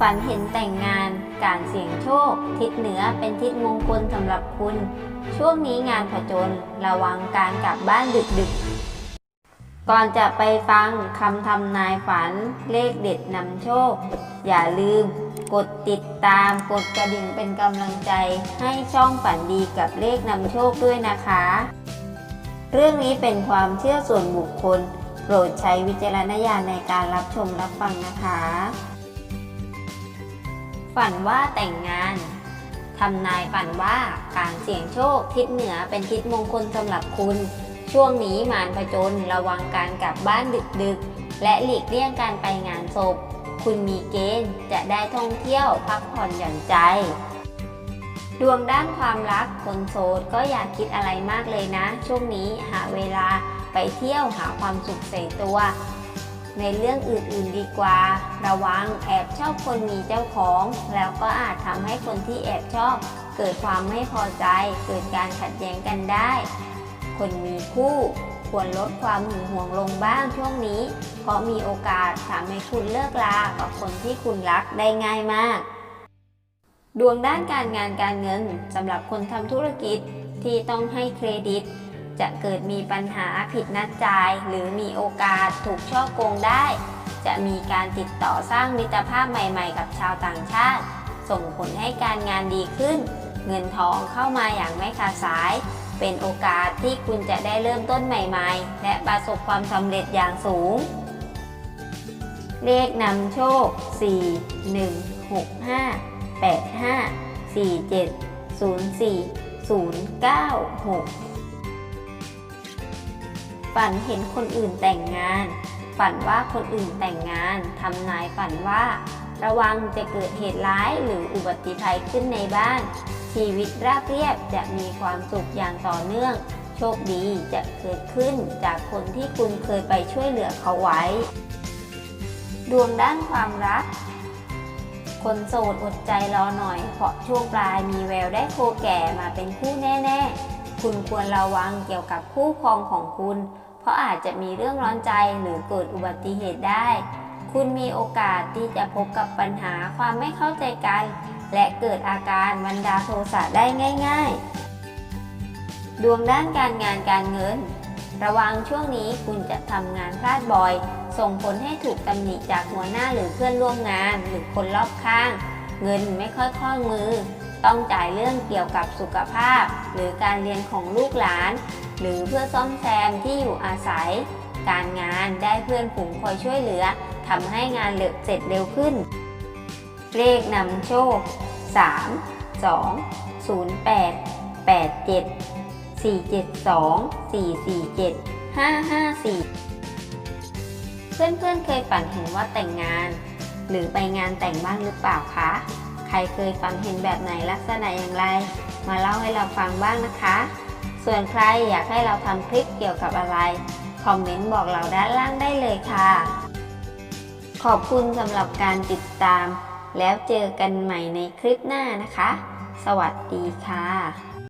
ฝันเห็นแต่งงานการเสี่ยงโชค ทิศเหนือเป็นทิศมงคลสำหรับคุณ ช่วงนี้งานผจญระวังการกลับบ้านดึกๆก่อนจะไปฟังคำทำนายฝันเลขเด็ดนำโชค อย่าลืม กดติดตามกดกระดิ่งเป็นกำลังใจ ให้ช่องฝันดีกับเลขนำโชคด้วยนะคะ เรื่องนี้เป็นความเชื่อส่วนบุคคล โปรดใช้วิจารณญาณในการรับชมรับฟังนะคะ ฝันว่าแต่งงานทำนายฝันว่าการเสี่ยงโชคทิศเหนือเป็นทิศมงคลสำหรับคุณ ช่วงนี้มารผจญระวังการกลับบ้านดึกๆ และหลีกเลี่ยงการไปงานศพ คุณมีเกณฑ์จะได้ท่องเที่ยวพักผ่อนหย่อนใจ ดวงด้านความรักคนโสดก็อย่าคิดอะไรมากเลยนะ ช่วงนี้หาเวลาไปเที่ยวหาความสุขใส่ตัว ในเรื่องอื่นๆดีกว่า ระวังแอบชอบคนมีเจ้าของ แล้วก็อาจทำให้คนที่แอบชอบ เกิดความไม่พอใจ เกิดการขัดแย้งกันได้ คนมีคู่ควรลดความหึงหวงลงบ้างช่วงนี้ เพราะมีโอกาสทำให้คุณเลิกลากับคนที่คุณรักได้ง่ายมาก ดวงด้านการงานการเงินสำหรับคนทำธุรกิจที่ต้องให้เครดิต จะเกิดมีปัญหาผิดนัดจ่าย หรือมีโอกาสถูกช่อโกงได้ จะมีการติดต่อสร้างมิตรภาพใหม่ ๆ กับชาวต่างชาติ ส่งผลให้การงานดีขึ้น เงินทองเข้ามาอย่างไม่ขาดสาย เป็นโอกาสที่คุณจะได้เริ่มต้นใหม่ ๆ และประสบความสำเร็จอย่างสูง เลขนำโชค 4 1 6 5 8 5 4 7 0 4 0 9 6 ฝันเห็นคนอื่นแต่งงาน ฝันว่าคนอื่นแต่งงานทำนายฝันว่า ระวังจะเกิดเหตุร้ายหรืออุบัติภัยขึ้นในบ้าน ชีวิตราบเรียบจะมีความสุขอย่างต่อเนื่อง โชคดีจะเกิดขึ้นจากคนที่คุณเคยไปช่วยเหลือเขาไว้ ดวงด้านความรัก คนโสดอดใจรอหน่อยเพราะช่วงปลายมีแววได้โคแก่มาเป็นคู่แน่ ๆ คุณควรระวังเกี่ยวกับคู่ครองของคุณ เพราะอาจจะมีเรื่องร้อนใจหรือเกิดอุบัติเหตุได้ คุณมีโอกาสที่จะพบกับปัญหาความไม่เข้าใจกัน และเกิดอาการบันดาโทสะได้ง่าย ๆ ดวงด้านการงานการเงิน ระวังช่วงนี้คุณจะทำงานพลาดบ่อย ส่งผลให้ถูกตำหนิจากหัวหน้าหรือเพื่อนร่วมงานหรือคนรอบข้าง เงินไม่ค่อยคล่องมือ ต้องจ่ายเรื่องเกี่ยวกับสุขภาพ หรือการเรียนของลูกหลาน หรือเพื่อซ่อมแซมที่อยู่อาศัย การงานได้เพื่อนฝูงคอยช่วยเหลือทำให้งานเร็วเสร็จเร็วขึ้น เลขนำโชค 3 2 0 8 8 7 4 7 2 4 4 7 5 5 4เพื่อนๆเคยฝันเห็นว่าแต่งงาน หรือไปงานแต่งบ้างหรือเปล่าคะ ใครเคยฝันเห็นแบบไหนลักษณะอย่างไร มาเล่าให้เราฟังบ้างนะคะ ส่วนใครอยากให้เราทำคลิปเกี่ยวกับอะไร คอมเมนต์บอกเราด้านล่างได้เลยค่ะ ขอบคุณสำหรับการติดตาม แล้วเจอกันใหม่ในคลิปหน้านะคะ สวัสดีค่ะ